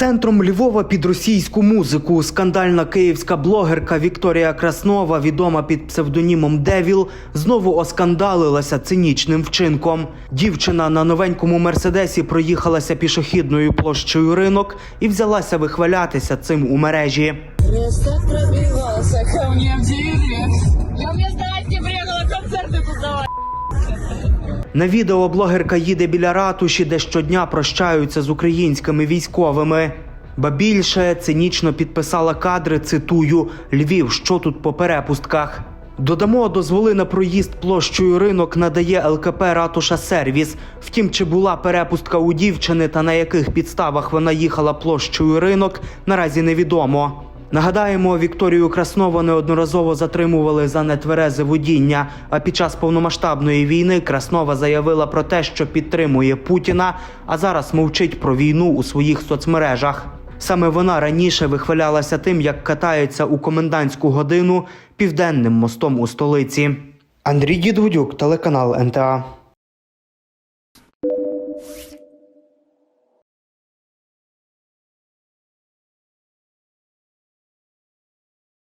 Центром Львова під російську музику скандальна київська блогерка Вікторія Краснова, відома під псевдонімом Девіл, знову оскандалилася цинічним вчинком. Дівчина на новенькому мерседесі проїхалася пішохідною площею ринок і взялася вихвалятися цим у мережі. Просто пробивался На відео блогерка їде біля ратуші, де щодня прощаються з українськими військовими. Ба більше цинічно підписала кадри, цитую Львів, що тут по перепустках. Додамо, дозволи на проїзд площею ринок надає ЛКП Ратуша Сервіс. Втім, чи була перепустка у дівчини та на яких підставах вона їхала площею ринок, наразі невідомо. Нагадаємо, Вікторію Краснову неодноразово затримували за нетверезе водіння. А під час повномасштабної війни Краснова заявила про те, що підтримує Путіна, а зараз мовчить про війну у своїх соцмережах. Саме вона раніше вихвалялася тим, як катається у комендантську годину південним мостом у столиці. Андрій Дідгудюк, телеканал НТА.